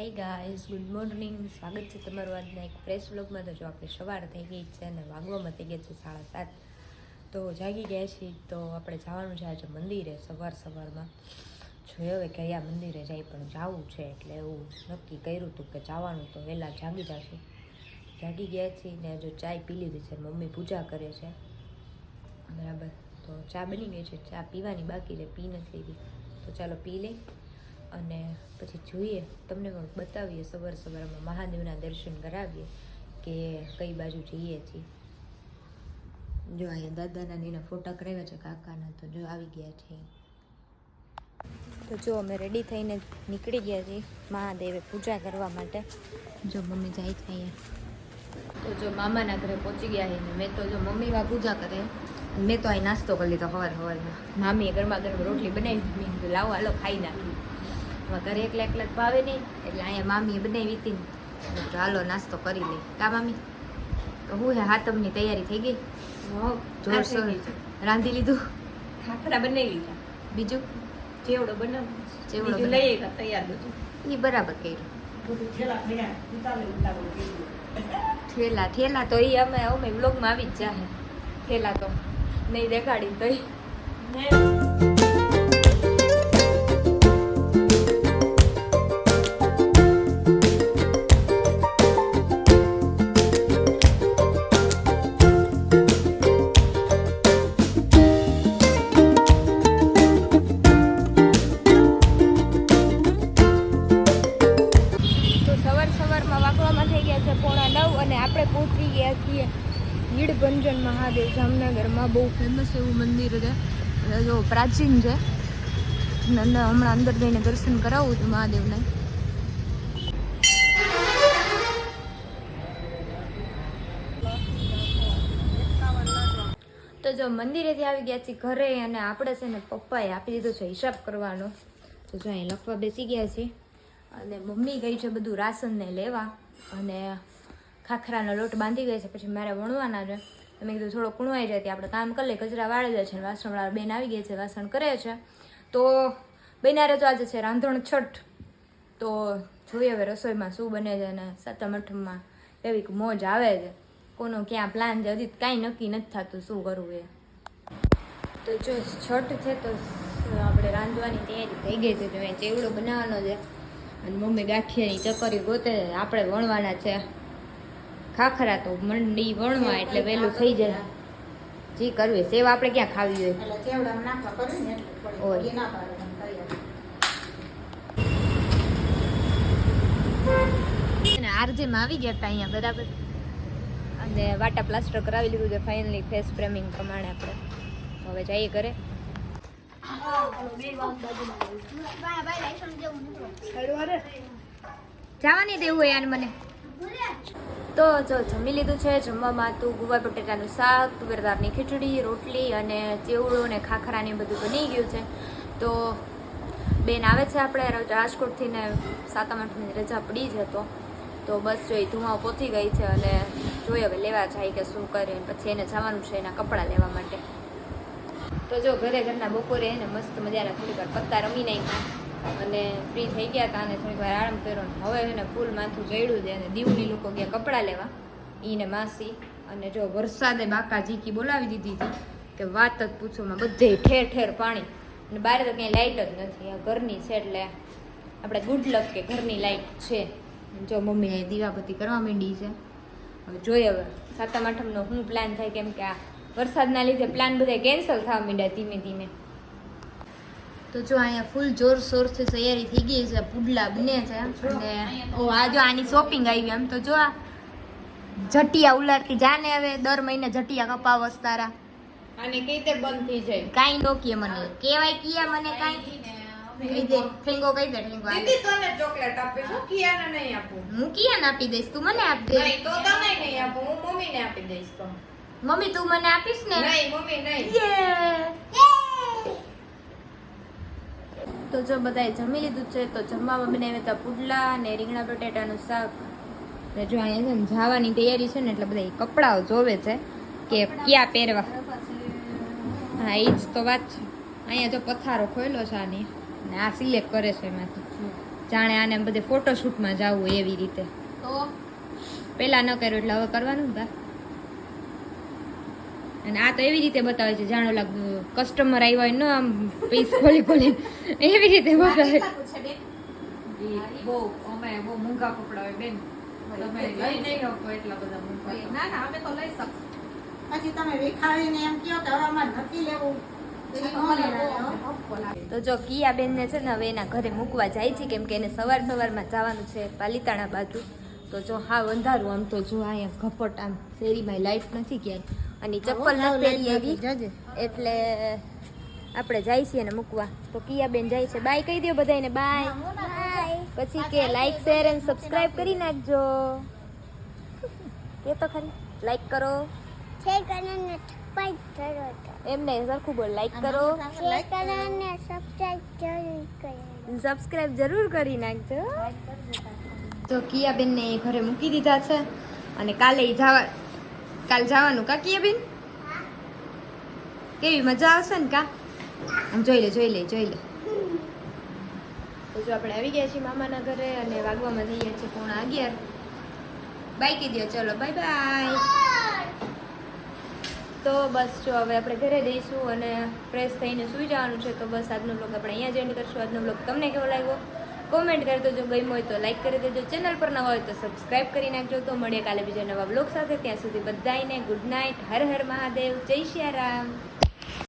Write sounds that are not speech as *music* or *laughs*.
Hey guys good morning સ્વાગત છે તમારું આજના એક ફ્રેશ વ્લોગમાં તો જો આપણે સવાર થઈ ગઈ છે અને વાગવામાં થઈ ગયા છે સાડા સાત. તો જાગી ગયા છીએ. તો આપણે જવાનું છે આજે મંદિરે સવાર સવારમાં. જોઈએ હવે કયા મંદિરે જાય, પણ જવું છે એટલે એવું નક્કી કર્યું હતું કે જવાનું તો વહેલા જાગી જશું. જાગી ગયા છીએ ને જો ચાય પી લીધી છે. મમ્મી પૂજા કરે છે. બરાબર. તો ચા બની ગઈ છે. ચા પીવાની બાકી છે. પી નથી લીધી. તો ચાલો પી લઈ અને પછી જોઈએ. તમને પણ બતાવીએ, સવાર સવારમાં મહાદેવના દર્શન કરાવીએ કે કઈ બાજુ જઈએ છીએ? જો અહીંયા દાદાના ને ફોટા કરાવ્યા છે, કાકાના, તો જો આવી ગયા છે. તો જો અમે રેડી થઈને નીકળી ગયા છીએ મહાદેવે પૂજા કરવા માટે. જો મમ્મી જાય છે અહીંયા. તો જો મામાના ઘરે પહોંચી ગયા છે મેં તો જો મમ્મી વા પૂજા કરે, મેં તો અહીં નાસ્તો કરી લીધો સવાર સવારમાં મામીએ ગરમા ગરમ રોટલી બનાવી મેં લાવો, હાલો, ખાઈ નાખી ઘરે એકલા એકલા જ ભાવે નહીં એટલે અહીંયા મામીએ બનાવી હતી ને. ચાલો નાસ્તો કરી લઈ. કા મામી? તો હું હે હાતમની તૈયારી થઈ ગઈ. જોરશોર રાંધી લીધું. ખાખરા બનાવી લીધા. બીજું? ચેવડો બનાવ ચેવડો બનાવી. લઈ તૈયાર બધું. એ બરાબર કર્યું. ઠેલા ઠેલા તો એ અમે અમે વ્લોગમાં આવી જ જાહે. ઠેલા તો નહીં દેખાડી તો મહાદેવ જામનગરમાં બહુ ફેમસ એવું મંદિર છે. જો પ્રાચીન છે. હમણાં અંદર જઈને દર્શન કરાવવું છું મહાદેવને. તો જો મંદિરેથી આવી ગયા છીએ ઘરે અને આપણે છે ને પપ્પાએ આપી દીધો છે હિસાબ કરવાનો. તો જો અહીં લખવા બેસી ગયા છીએ. અને મમ્મી ગઈ છે બધું રાશનને લેવા. અને ખાખરાનો લોટ બાંધી ગઈ છે, પછી મારે વણવાના છે. તો મેં કીધું થોડો કુણવાઈ જાય આપણે કામ કરી લઈએ કચરા વાળે જાય છે વાસણવાળા બેન આવી ગયા છે, વાસણ કરે છે. તો બનારે તો આજે છે રાંધણ છઠ. તો જોઈએ હવે રસોઈમાં શું બને છે અને સાતમ, આઠમમાં એવી મોજ આવે છે. કોનો ક્યાં પ્લાન છે? હજી કાંઈ નક્કી નથી થતું શું કરવું એ. તો જો છઠ છે તો આપણે રાંધવાની તૈયારી થઈ ગઈ છે. તો મેં ચેવડો બનાવવાનો છે. અને મમ્મી ગાંઠિયાની ચકરી ગોતે. આપણે વણવાના છે. ખાખરા તો મંડી વણવા એટલે વહેલું થઈ જાય જી કરવી સેવ આપણે ક્યાં ખાવી હોય એટલે ચેવડામાં નાખવા પડે ને એટલે થોડી ઓય. ઘી ના પાડે એમ તૈયાર. અને આરજેમાં આવી ગયા હતા અહીંયા બરાબર અને વાટા પ્લાસ્ટર કરાવી લીધું છે ફાઇનલી ફેસ ફ્રેમિંગ પ્રમાણે આપણે હવે જઈએ ઘરે જવાની દેવું હોય આને મને તો જો જમી લીધું છે, જમવામાં હતું ગુવાર બટેટાનું શાક તુવેરદારની ખીચડી, રોટલી અને ચેવડો ને ખાખરા ને એ બધું બની ગયું છે. તો બેન આવે છે આપણે રાજકોટથી ને સાતમ આઠમની રજા પડી છે તો. તો બસ જોઈ ધુમાવ પહોંચી ગઈ છે અને જોઈએ હવે લેવા જાય કે શું કરે પછી એને જવાનું છે એના કપડાં લેવા માટે. તો જો ઘરે ઘરના બપોરે એને મસ્ત મજાના થોડીક વાર પત્તા રમી નાખ્યા અને ફ્રી થઈ ગયા હતા અને થોડીક વાર આરામ કર્યો હવે એને ફૂલ માથું જડ્યું છે અને દીવની લોકો ગયા કપડાં લેવા, ઈને માસી અને જો વરસાદે બાકા ઝીકી બોલાવી દીધી હતી કે વાત જ પૂછોમાં બધે ઠેર ઠેર પાણી. અને બહાર તો ક્યાંય લાઇટ જ નથી, આ ઘરની છે એટલે આપણે ગુડ લક કે ઘરની લાઇટ છે. જો મમ્મી અહીં દીવાબત્તી કરવા માંડી છે. હવે જોઈએ હવે, સાતમ આઠમનો શું પ્લાન થાય કેમ કે આ વરસાદના લીધે પ્લાન બધા કેન્સલ થવા માંડ્યા ધીમે ધીમે. તો જો અહીંયા ફૂલ જોર જોરશોરથી તૈયારી થઈ ગઈ છે પુડલા બને છે. અને ઓ આ જો આની શોપિંગ આવી એમ. તો જો આ જટિયા ઉલારતી જાને હવે દર મહિને જટિયા કપાવ વસ્તારા. અને કઈ તે બંધ થઈ જાય? કાંઈ નો કે મને. કેવાય કિયા મને કાંઈ. કહી દે ઠેંગો કહી દે ઠેંગો દીદી તને ચોકલેટ આપે હું કિયાને નહીં આપું? હું કિયાને આપી દઈશ? તું મને આપી દે. નહીં તો તને નહીં આપું હું મમ્મીને આપી દઈશ તો. મમ્મી તું મને આપીશ ને? નહીં મમ્મી નહીં. તો જો બધાએ જમી લીધું છે તો જમવામાં બનાવ્યા હતા પુડલા અને રીંગણા બટેટાનું શાક. ને જો અહીંયા છે ને જવાની તૈયારી છે ને એટલે બધા કપડાઓ જોવે છે કે ક્યાં પહેરવા. હા એ જ તો વાત છે. અહીંયા જો પથારો ખોયલો છે આની ને આ સિલેક્ટ કરે છે એમાંથી. જાણે આને બધે ફોટોશૂટમાં જવું એવી રીતે. તો? પહેલાં ન કર્યું એટલે હવે કરવાનું ને બા. અને આ તો એવી રીતે બતાવે છે જાણો લાગ કસ્ટમર આવ્યા હોય ને આમ પીસ ખોલી ખોલી એવી રીતે બતાવે બહુ અમે બહુ મૂંઘા કપડા હોય બેન. તમે લઈ નહીં શકો. એટલા બધા મૂંઘા ના ના અમે તો લઈ શકશું. પછી તમે વિખાડીને એમ કહો કે હવે અમારે નથી લેવું. તો ઈ નો લેવાય, હો. તો જો કિયા બેનને છે ને હવે એના ઘરે મૂકવા જાય છે કેમ કે એને સવાર સવારમાં જવાનું છે પાલીતાણા બાજુ. તો જો હા અંધારું આમ તો જો અહીંયા ઘપટ આમ શેરીમાં લાઈફ નથી ક્યાંય. અને ચપ્પલ નથી પહેરી એવી. એટલે આપણે જાય છીએ ને મૂકવા. તો કિયા બેન જાય છે. બાય કહી દો બધાને બાય. પછી કે લાઈક શેર એન્ડ સબસ્ક્રાઇબ કરી નાખજો. *laughs* કે તો ખરી? લાઈક કરો. શેર કરીને સબસ્ક્રાઇબ કરો તો. એમને સરખું બોલ. લાઈક કરો. શેર કરીને સબસ્ક્રાઇબ જરૂર કરો. સબસ્ક્રાઇબ જરૂર કરી નાખજો. તો કિયા બેનને ઘરે મૂકી દીધા છે. અને કાલે જવા કાલ જવાનું કા કીએ બેન? કેવી મજા આવશે ને કા? આમ જોઈ લે જોઈ લે જોઈ લે. જો આપણે આવી ગયા છીએ મામાના ઘરે અને વાગવામાં જઈએ છીએ પોણા અગિયાર. બાય દો ચલો, બાય બાય. તો બસ જો હવે આપણે ઘરે જઈશું અને ફ્રેશ થઈને સૂઈ જવાનું છે, તો બસ આજનો બ્લોગ આપણે અહીંયા જ એન્ડ કરશું. આજનો બ્લોગ તમને કેવો લાગ્યો? કોમેન્ટ કરી દેજો, ગમ્યું હોય તો લાઈક કરી દેજો. ચેનલ પર નવા હોય તો સબસ્ક્રાઇબ કરી નાખજો. તો મળીએ કાલે બીજા નવા બ્લોગ સાથે. ત્યાં સુધી બધાને ગુડ નાઇટ હર હર મહાદેવ. જય શ્રી રામ.